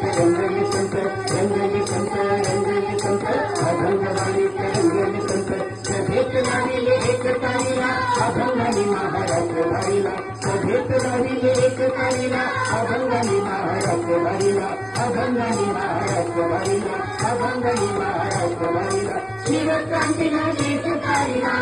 रंगली संत रंगली संत रंगली संत अभंग माणिक रंगली संत सभेत लाविले एक तारीला अभंगानी महाराष्ट्र भारीला सभेत एक तारीला अभंगानी महाराष्ट्र भारीला अभंगानी महाराष्ट्र भारीला अभंगानी महाराष्ट्र भारीला शिवक्रांतीला देश तारीला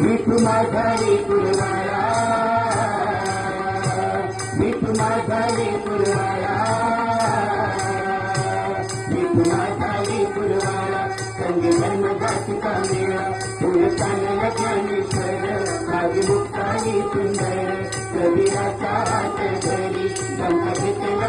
मी तुम्हा झाली पुरवाया मी तुम्हा झाली पुरवाया मी तुम्हा झाली पुरवाया संगे धर्म जातिका मेळा पुरुषान लग्नेश्वर माझी मुक्तानी सुंदर कविराचा हात धरी गंगा घेतला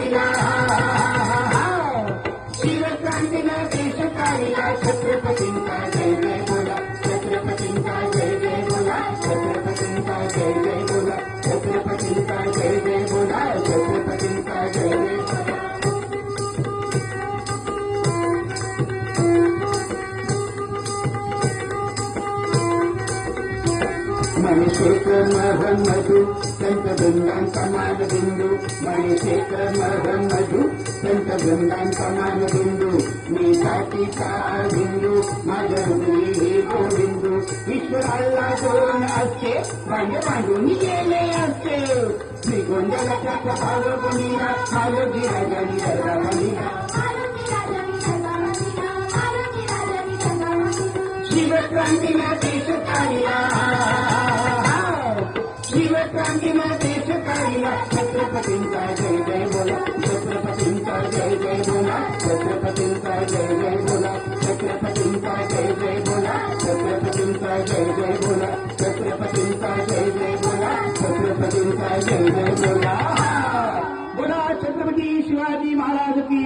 మణిశేఖర్ మహమ్మదు సంత బృందాం సమాన బిందు మణిశేఖర్ మహమ్మదు సంత బృందాం సమాన బిందు మీ సాటి కా బిందు మదరు గోవిందు. విశ్వ అల్లా రంగనాథుని చేయలేయచ్చు శ్రీగొండల చక్క పాల్గొని ఆరోగ్య రాజని చదవని శివక్రాంతి నా తీసుకారిలా శివక్రాంతి నా తీసుకారిలా ఛత్రపతింకా జయ జయ బోలా ఛత్రపతింకా జయ జయ బోలా ఛత్రపతింకా జయ జయ బోలా ఛత్రపతింకా జయ జయ బోలా ఛత్రపతింకా జయ జయ बोला छत्रपती शिवाजी महाराज की